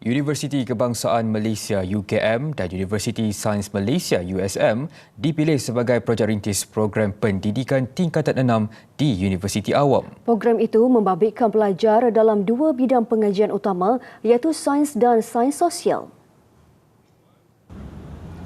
Universiti Kebangsaan Malaysia UKM dan Universiti Sains Malaysia USM dipilih sebagai projek rintis program pendidikan tingkatan 6 di Universiti Awam. Program itu membabitkan pelajar dalam dua bidang pengajian utama iaitu sains dan sains sosial.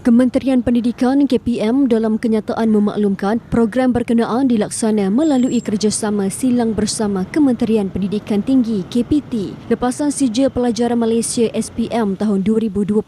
Kementerian Pendidikan KPM dalam kenyataan memaklumkan program berkenaan dilaksana melalui kerjasama silang bersama Kementerian Pendidikan Tinggi KPT. Lepasan sijil pelajaran Malaysia SPM tahun 2024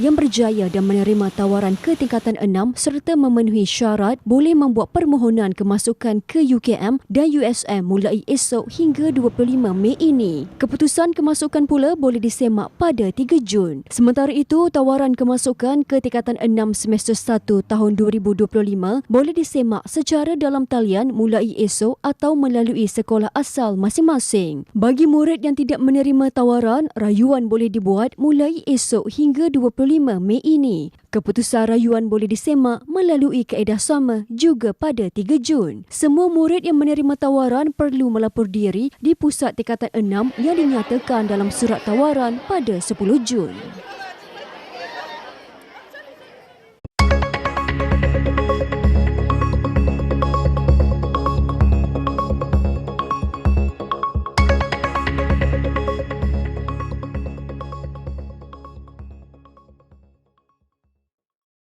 yang berjaya dan menerima tawaran ke tingkatan 6 serta memenuhi syarat boleh membuat permohonan kemasukan ke UKM dan USM mulai esok hingga 25 Mei ini. Keputusan kemasukan pula boleh disemak pada 3 Jun. Sementara itu, tawaran kemasukan ke tingkatan tingkatan 6 semester 1 tahun 2025 boleh disemak secara dalam talian mulai esok atau melalui sekolah asal masing-masing. Bagi murid yang tidak menerima tawaran, rayuan boleh dibuat mulai esok hingga 25 Mei ini. Keputusan rayuan boleh disemak melalui kaedah sama juga pada 3 Jun. Semua murid yang menerima tawaran perlu melapor diri di pusat tingkatan 6 yang dinyatakan dalam surat tawaran pada 10 Jun.